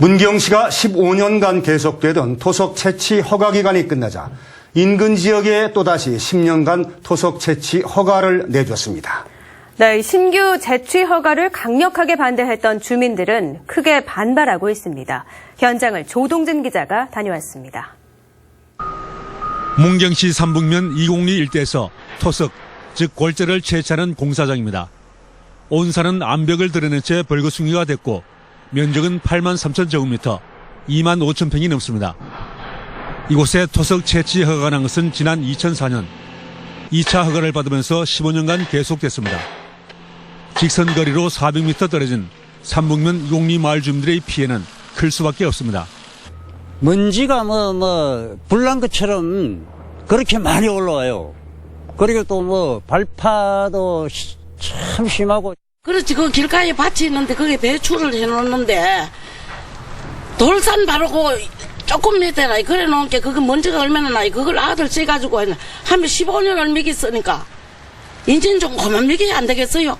문경시가 15년간 계속되던 토속 채취 허가 기간이 끝나자 인근 지역에 또다시 10년간 토속 채취 허가를 내줬습니다. 네, 신규 재취 허가를 강력하게 반대했던 주민들은 크게 반발하고 있습니다. 현장을 조동진 기자가 다녀왔습니다. 문경시 삼북면 2공리 일대에서 토석, 즉 골재를 채취하는 공사장입니다. 온산은 암벽을 드러낸 채 벌거숭이가 됐고 면적은 8만 3천 제곱미터, 2만 5천 평이 넘습니다. 이곳에 토석 채취 허가가 난 것은 지난 2004년 2차 허가를 받으면서 15년간 계속됐습니다. 직선 거리로 400m 떨어진 삼북면 2공리 마을 주민들의 피해는 클 수밖에 없습니다. 먼지가 뭐, 뭐, 불난 것처럼 그렇게 많이 올라와요. 그리고 또 뭐, 발파도 시- 참 심하고. 그렇지 그 길가에 밭이 있는데 거기에 배추를 해놓는데 돌산 바르고 조금 몇 대나 그래 놓은 게 그거 먼지가 얼마나 나이 그걸 아들 째가지고 하면 15년을 미기 쓰니까 인진 좀 그만 미기 안 되겠어요?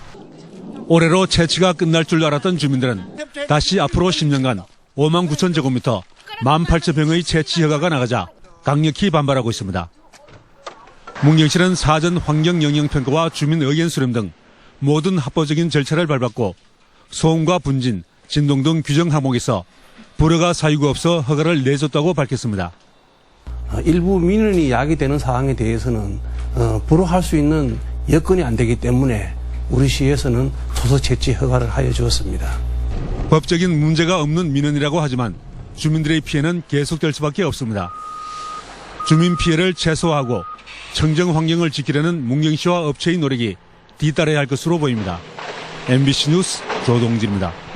올해로 채취가 끝날 줄 알았던 주민들은 다시 앞으로 10년간 5만 9천 제곱미터 1만 8천 평의 채취 허가가 나가자 강력히 반발하고 있습니다. 문경시는 사전 환경 영향 평가와 주민 의견 수렴 등 모든 합법적인 절차를 밟았고 소음과 분진, 진동 등 규정 항목에서 불허가 사유가 없어 허가를 내줬다고 밝혔습니다. 어, 일부 민원이 야기되는 사항에 대해서는 어, 불허할 수 있는 여건이 안 되기 때문에 우리 시에서는 토속 채취 허가를 하여 주었습니다. 법적인 문제가 없는 민원이라고 하지만 주민들의 피해는 계속될 수밖에 없습니다. 주민 피해를 최소화하고 청정 환경을 지키려는 문경 시와 업체의 노력이 뒤따라야 할 것으로 보입니다. MBC 뉴스 조동진입니다.